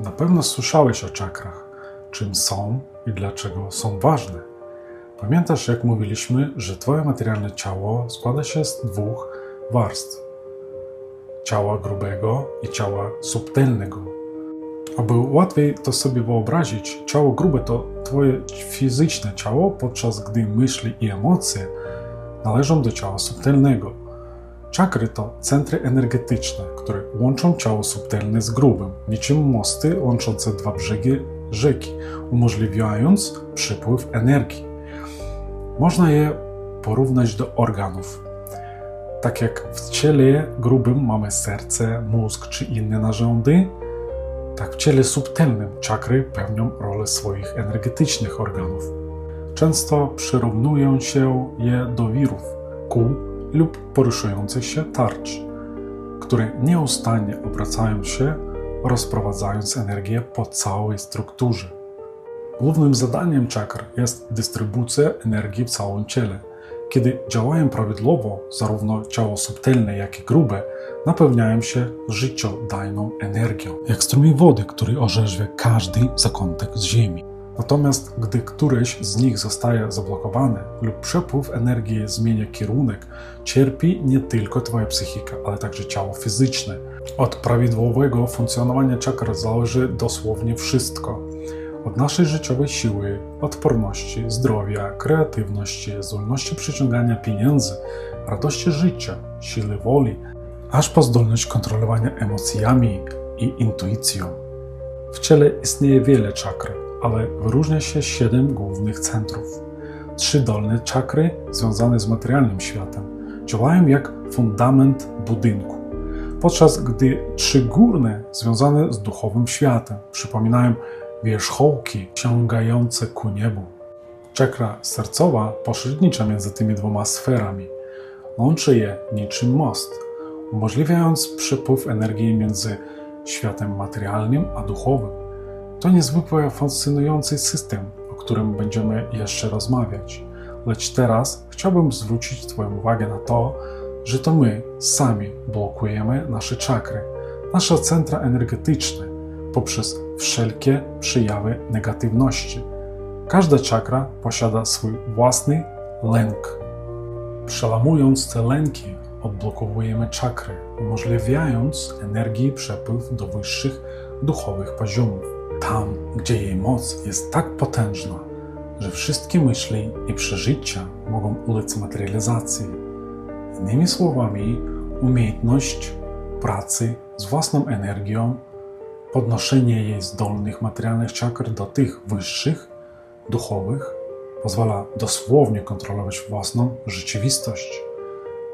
Na pewno słyszałeś o czakrach, czym są i dlaczego są ważne. Pamiętasz, jak mówiliśmy, że Twoje materialne ciało składa się z dwóch warstw: ciała grubego i ciała subtelnego. Aby łatwiej to sobie wyobrazić, ciało grube to Twoje fizyczne ciało, podczas gdy myśli i emocje należą do ciała subtelnego. Czakry to centry energetyczne, które łączą ciało subtelne z grubym, niczym mosty łączące dwa brzegi rzeki, umożliwiając przepływ energii. Można je porównać do organów. Tak jak w ciele grubym mamy serce, mózg czy inne narządy, tak w ciele subtelnym czakry pełnią rolę swoich energetycznych organów. Często przyrównują się je do wirów, kół lub poruszających się tarcz, które nieustannie obracają się, rozprowadzając energię po całej strukturze. Głównym zadaniem czakr jest dystrybucja energii w całym ciele. Kiedy działają prawidłowo, zarówno ciało subtelne, jak i grube napełniają się życiodajną energią, jak strumień wody, który orzeźwia każdy zakątek z ziemi. Natomiast gdy któreś z nich zostaje zablokowane lub przepływ energii zmienia kierunek, cierpi nie tylko Twoja psychika, ale także ciało fizyczne. Od prawidłowego funkcjonowania czakr zależy dosłownie wszystko. Od naszej życiowej siły, odporności, zdrowia, kreatywności, zdolności przyciągania pieniędzy, radości życia, siły woli, aż po zdolność kontrolowania emocjami i intuicją. W ciele istnieje wiele czakr, ale wyróżnia się siedem głównych centrów. Trzy dolne czakry, związane z materialnym światem, działają jak fundament budynku, podczas gdy trzy górne, związane z duchowym światem, przypominają wierzchołki sięgające ku niebu. Czakra sercowa pośrednicza między tymi dwoma sferami. Łączy je niczym most, umożliwiając przepływ energii między światem materialnym a duchowym. To niezwykle fascynujący system, o którym będziemy jeszcze rozmawiać. Lecz teraz chciałbym zwrócić Twoją uwagę na to, że to my sami blokujemy nasze czakry, nasze centra energetyczne poprzez wszelkie przejawy negatywności. Każda czakra posiada swój własny lęk. Przelamując te lęki, odblokowujemy czakry, umożliwiając energii przepływ do wyższych duchowych poziomów. Tam, gdzie jej moc jest tak potężna, że wszystkie myśli i przeżycia mogą ulec materializacji. Innymi słowami, umiejętność pracy z własną energią, podnoszenie jej zdolnych materialnych czakr do tych wyższych, duchowych, pozwala dosłownie kontrolować własną rzeczywistość.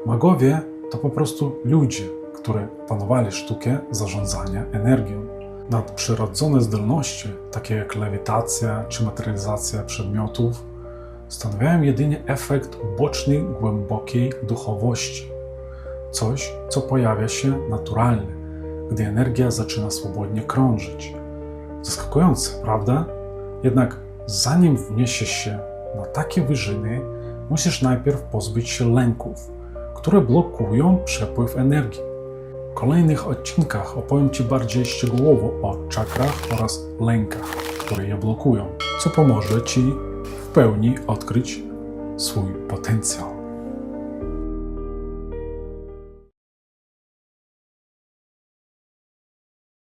Magowie to po prostu ludzie, którzy panowali sztukę zarządzania energią. Nadprzyrodzone zdolności, takie jak lewitacja czy materializacja przedmiotów, stanowią jedynie efekt uboczny głębokiej duchowości. Coś, co pojawia się naturalnie, gdy energia zaczyna swobodnie krążyć. Zaskakujące, prawda? Jednak zanim wniesiesz się na takie wyżyny, musisz najpierw pozbyć się lęków, które blokują przepływ energii. Kolejnych odcinkach opowiem Ci bardziej szczegółowo o czakrach oraz lękach, które je blokują, co pomoże Ci w pełni odkryć swój potencjał.